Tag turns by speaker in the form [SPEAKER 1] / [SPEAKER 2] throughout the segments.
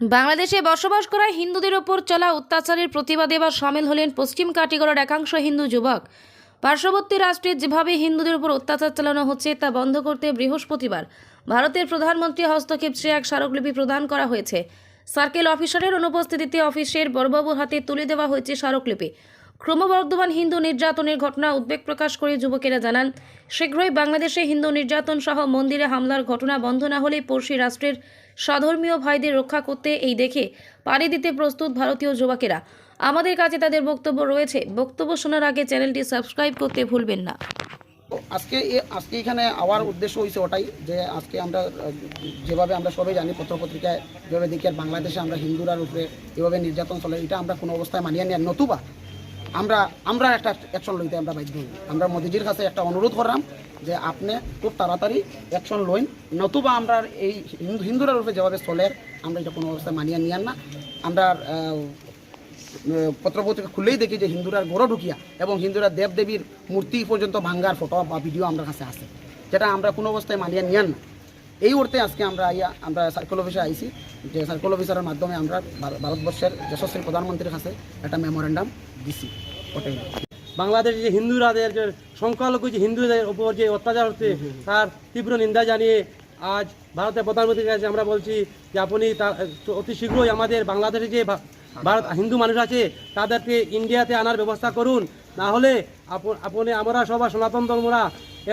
[SPEAKER 1] বাংলাদেশে বসবাস করা হিন্দুদের ওপর চলা অত্যাচারের প্রতিবাদে এবার সামিল হলেন পশ্চিম কাটিগড়ার একাংশ হিন্দু যুবক। পার্শ্ববর্তী রাষ্ট্রে যেভাবে হিন্দুদের উপর অত্যাচার চালানো হচ্ছে, তা বন্ধ করতে বৃহস্পতিবার ভারতের প্রধানমন্ত্রী হস্তক্ষেপ চেয়ে এক স্মারকলিপি প্রদান করা হয়েছে। সার্কেল অফিসারের অনুপস্থিতিতে অফিসের বড়বাবুর হাতে তুলে দেওয়া হয়েছে স্মারকলিপি। ক্রমবর্ধমান হিন্দু নির্যাতনের ঘটনা উদ্বেগ প্রকাশ করে যুবকেরা জানান, শীঘ্রই বাংলাদেশে হিন্দু নির্যাতন সহ মন্দিরে হামলার ঘটনা বন্ধ না হলে পড়শি রাষ্ট্রের স্বধর্মীয় ভাইদের রক্ষা করতে এই দেখে পাড়ি দিতে প্রস্তুত ভারতীয় যুবকেরা। আমাদের কাছে তাদের বক্তব্য রয়েছে। বক্তব্য শোনার আগে চ্যানেলটি সাবস্ক্রাইব করতে ভুলবেন না।
[SPEAKER 2] আজকে আজকে এখানে আওয়ার উদ্দেশ্য হয়েছে ওটাই যে আজকে আমরা যেভাবে আমরা সবাই জানি পত্রপত্রিকায়, যেভাবে দেখি আর বাংলাদেশে আমরা হিন্দুরার উপরে যেভাবে নির্যাতন চলে, এটা আমরা কোনো অবস্থায় মানিয়ে নিয়ে নতুবা আমরা আমরা একটা অ্যাকশন লইতে আমরা বাধ্য হই। আমরা মোদিজির কাছে একটা অনুরোধ করলাম যে আপনি খুব তাড়াতাড়ি অ্যাকশন লইন। নতুবা আমরা এই হিন্দু হিন্দুরার উপরে যেভাবে চলে, আমরা এটা কোনো অবস্থায় মানিয়ে নিয়ান না। আমরা পত্রপত্রিকা খুললেই দেখি যে হিন্দুরা গড় ঢুকিয়া এবং হিন্দুরা দেব দেবীর মূর্তি পর্যন্ত ভাঙ্গার ফটো বা ভিডিও আমার কাছে আছে, যেটা আমরা কোনো অবস্থায় মানিয়ে নিয়ান না। এই অর্থে আজকে আমরা আইয়া, আমরা সার্কেল অফিসে আইছি, যে সার্কেল অফিসারের মাধ্যমে আমরা ভারতবর্ষের যশস্বী প্রধানমন্ত্রীর কাছে একটা মেমোরেন্ডাম দিছি। ওটাই।
[SPEAKER 3] বাংলাদেশে যে হিন্দুরাদের যে সংখ্যালঘু যে হিন্দুদের উপর যে অত্যাচার হচ্ছে তার তীব্র নিন্দা জানিয়ে আজ ভারতের প্রধানমন্ত্রীর কাছে আমরা বলছি যে আপনি তার অতি শীঘ্রই আমাদের বাংলাদেশে যে ভারত হিন্দু মানুষ আছে তাদেরকে ইন্ডিয়াতে আনার ব্যবস্থা করুন। না হলে আপনি আমরা সবাই সনাতন ধর্মরা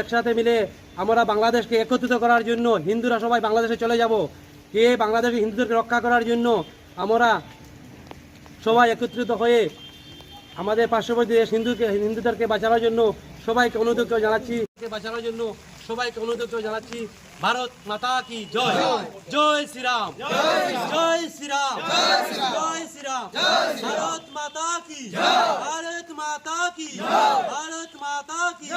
[SPEAKER 3] একসাথে মিলে আমরা বাংলাদেশকে একত্রিত করার জন্য হিন্দুরা সবাই বাংলাদেশে চলে যাব। কে বাংলাদেশে হিন্দুদেরকে রক্ষা করার জন্য আমরা সবাই একত্রিত হয়ে আমাদের পার্শ্ববর্তী দেশ হিন্দুকে, হিন্দুদেরকে বাঁচানোর জন্য সবাইকে অনুরোধ জানাচ্ছি। বাঁচানোর জন্য সবাইকে অনুরোধ জানাচ্ছি, ভারত মাতা কি জয়? জয় শ্রীরাম। জয় শ্রীরাম। জয় শ্রীরাম। ভারত মাতা কি? ভারত মাতা কি? ভারত মাতা কি?